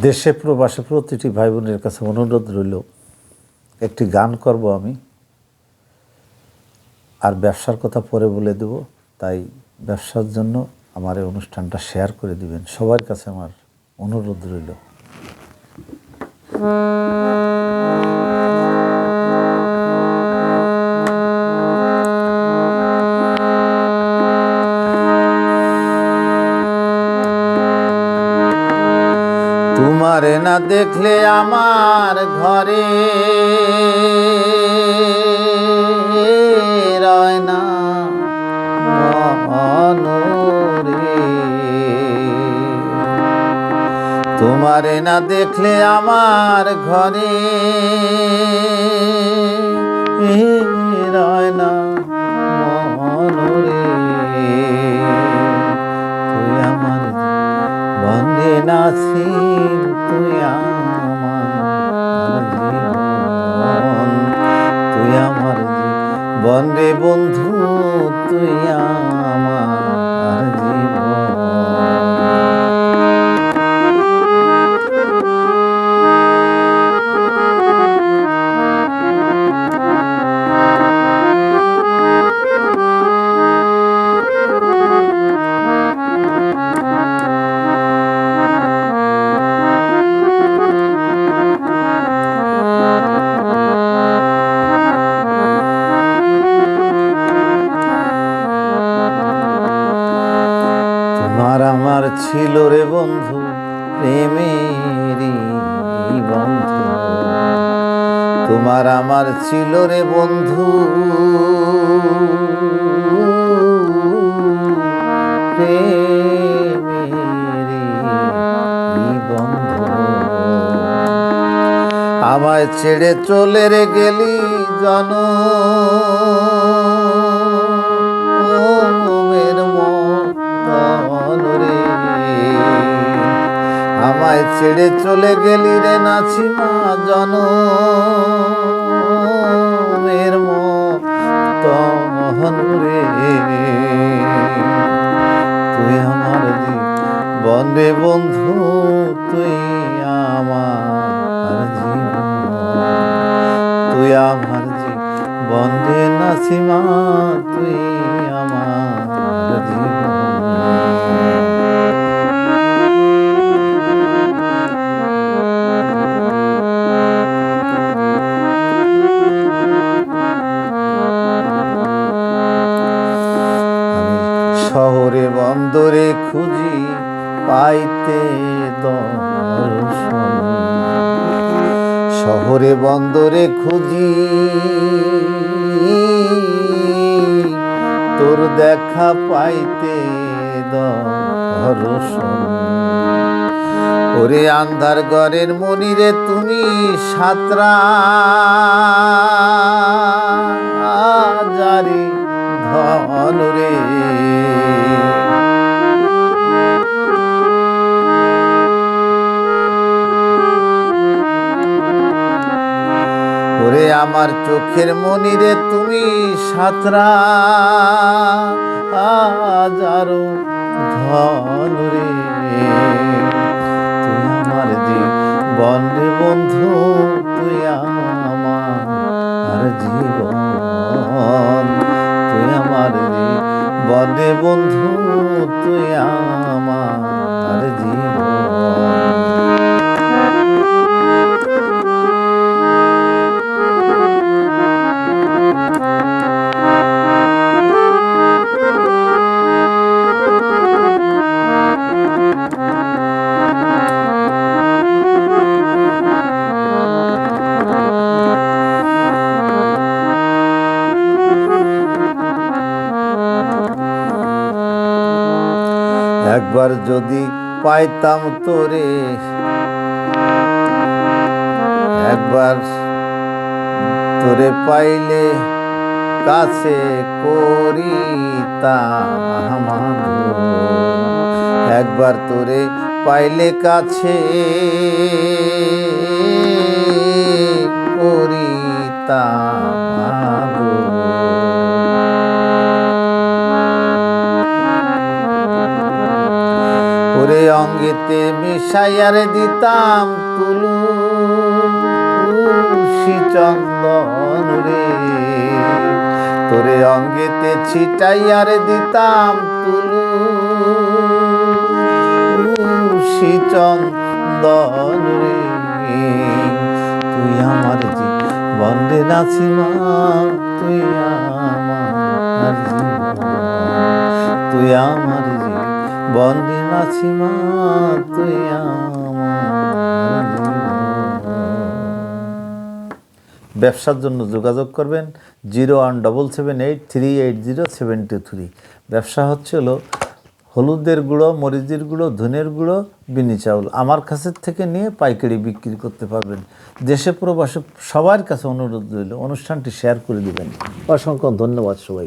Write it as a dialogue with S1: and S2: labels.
S1: দেশে প্রবাসে প্রতিটি ভাই বোনের কাছে অনুরোধ রইল, একটি গান করব আমি, আর ব্যবসার কথা পরে বলে দেব, তাই ব্যবসার জন্য আমার এই অনুষ্ঠানটা শেয়ার করে দিবেন। সবার কাছে আমার অনুরোধ রইল। তোমারে না দেখলে আমার ঘরে রয় তোমারে না দেখলে আমার ঘরে রয় না। বন্দে বন্ধু তুই ছিল রে বন্ধু, প্রেমেরই বন্ধু। তোমার আমার ছিল রে বন্ধু আমায় ছেড়ে চলে রে গেলি জন ছেড়ে চলে গেলি রে নাছিমা জন মের মতন রে। তুই আমার দি বন্দে বন্ধু, তুই আমার জীবন। তুই আমার জি বন্দে নাসিমা, তুই আমার জীবন। বন্দরে খুঁজি পাইতে দর্শন। শহরে বন্দরে খুঁজি তোর দেখা পাইতে দর্শন। ওরে আন্ধার ঘরের মনিরে তুমি সাতরা জারি রে। ওরে আমার চোখের মনিরে তুমি সাতরা ধন রে। তুই আমার যে বন্ধু, তুই আমার জীবন একবার যদি পাইতাম তোরে একবার তোরে পাইলে কাছে করিতাম। একবার তোরে পাইলে কাছে করিতাম অঙ্গেতে মিশাইয়ারে দিতাম তুলু চন্দন রে। তোরে অঙ্গেতে ছিটাইয়ারে দিতাম তুলু চন্দন রে। তুই আমার জীবন রে তুই আমার তুই আমার তুই আমার। ব্যবসার জন্য যোগাযোগ করবেন zero one double seven eight three eight zero seven two three. ব্যবসা হচ্ছে হলো হলুদের গুঁড়ো, মরিচের গুঁড়ো, ধনের গুঁড়ো, বিনি চাউল। আমার কাছের থেকে নিয়ে পাইকারি বিক্রি করতে পারবেন। দেশে প্রবাসে সবার কাছে অনুরোধ রইল, অনুষ্ঠানটি শেয়ার করে দিবেন। অসংখ্য ধন্যবাদ সবাই